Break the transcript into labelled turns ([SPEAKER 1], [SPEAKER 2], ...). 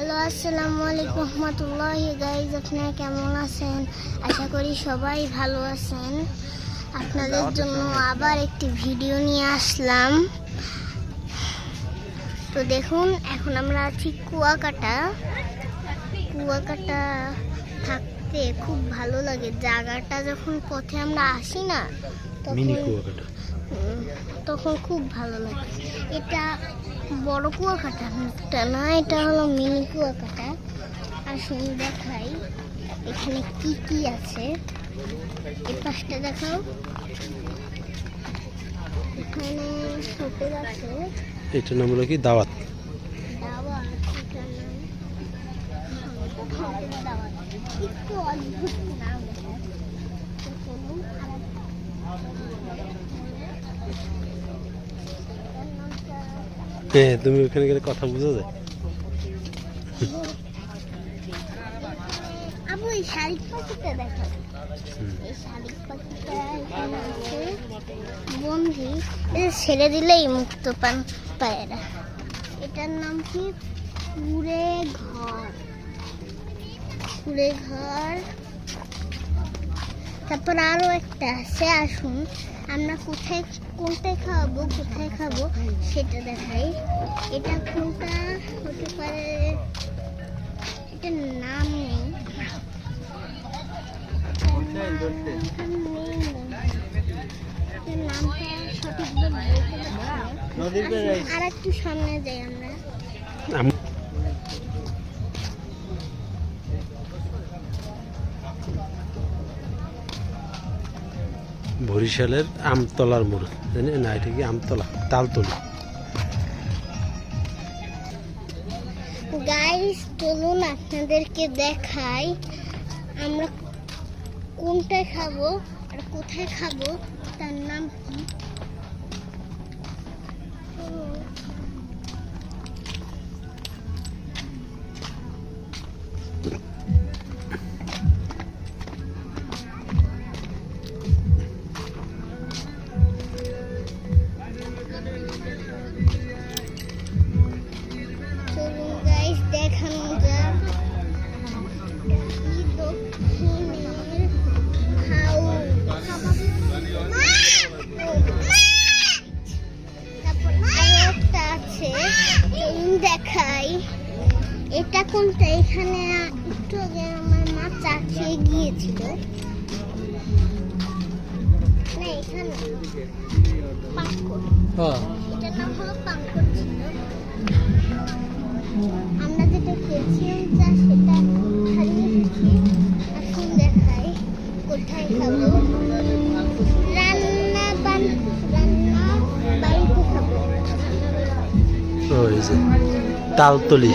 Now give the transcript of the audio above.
[SPEAKER 1] Hello আসসালামু আলাইকুম রহমতুল্লাহ। Guys আপনারা কেমন আছেন? আশা করি সবাই ভালো আছেন। আপনাদের জন্য আবার একটি ভিডিও নিয়ে আসলাম। তো দেখুন এখন আমরা আছি কুয়াকাটা। কুয়াকাটা থাকতে খুব ভালো লাগে। জায়গাটা যখন পথে আমরা আসি না তখন তখন খুব ভালো লাগে। এটা বড় কুয়াকাটা। না এটা হলো মিনি কুয়াকাটা। আসুন দেখাই এখানে কি কি আছে? এই পাশটা দেখাও। এখানে হোটেল আছে।
[SPEAKER 2] এটার নাম হলো কি? দাওয়াত।
[SPEAKER 1] দাওয়াত
[SPEAKER 2] হ্যাঁ তুমি ওখানে গেলে কথা বোঝা যায়?
[SPEAKER 1] শালিক পাখিটা ছেড়ে দিলেই মুক্ত পান পায় এরা এটার নাম কি? কুড়ে ঘর। কুড়ে ঘর। তারপর আরও একটা আছে, আসুন। আমরা কোথায় কোনটায় খাওয়াবো কোথায় খাব সেটা দেখাই। এটা কোনটা হতে পারে? এটার নাম নেই। আর একটু সামনে যাই আমরা।
[SPEAKER 2] বরিশালের আমতলার মোড়। না, এটা কি আমতলা? তালতলি।
[SPEAKER 1] গাইস চলুন আপনাদেরকে দেখাই আমরা কোনটায় খাব আর কোথায় খাব, তার নাম কি? দেখাই। এটা কোনটা? এখানে একটু আগে আমার মা চা খেয়ে গিয়েছিল। না এখানে। পাঁচকোট এটার নাম হলো পাঙ্কর ছিল। আমরা যেটা খেয়েছিলাম
[SPEAKER 2] যে তালতলি।